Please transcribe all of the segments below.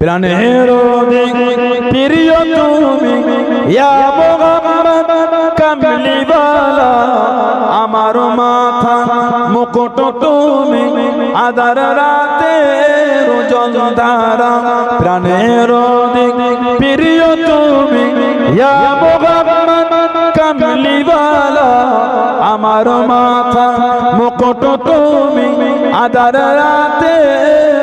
প্রাণের প্রিয় তুমি, ইয়া মোহাম্মদ, কামলিওয়ালা আমার মাথা, মুকুট তুমি, আদার রাতে রোজন্দারা প্রাণের প্রিয় তুমি, ইয়া মোহাম্মদ, কামলিওয়ালা আমার মাথা, মুকুট তুমি, আদার রাতে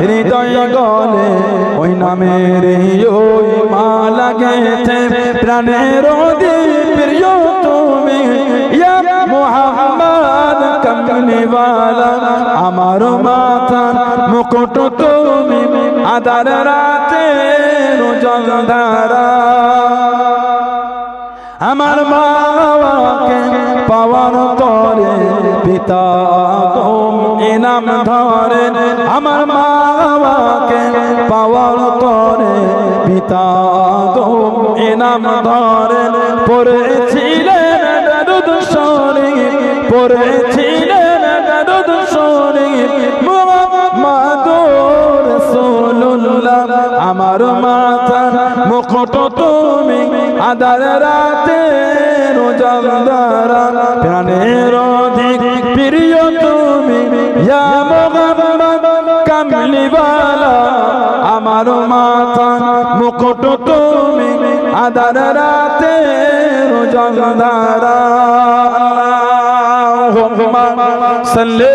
হৃদয় গলে ওই নামের ওই মালা গেতে প্রাণের প্রিয় তুমি মোহাম্মদ কমলিওয়ালা, আমার মাথা মুকুট তুমি, আদার রাতে রোজন্দারা আমার মাকে পাওয়ার তরে পিতা গম ইনাম ধরে আমার মাকে পাওয়ার তরে পিতা গম ইনাম ধরে শরীর মাদুর সোল্লাহ আমার মাথা মুকুট তুমি আদার রাতে রোজাদারা ইয়া মোহাম্মদ কামলিওয়ালা আমার মাথা মুকুট তুমি আদার রাতে রোজাদারা সাল্লে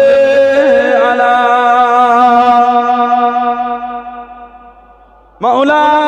আলা মাওলানা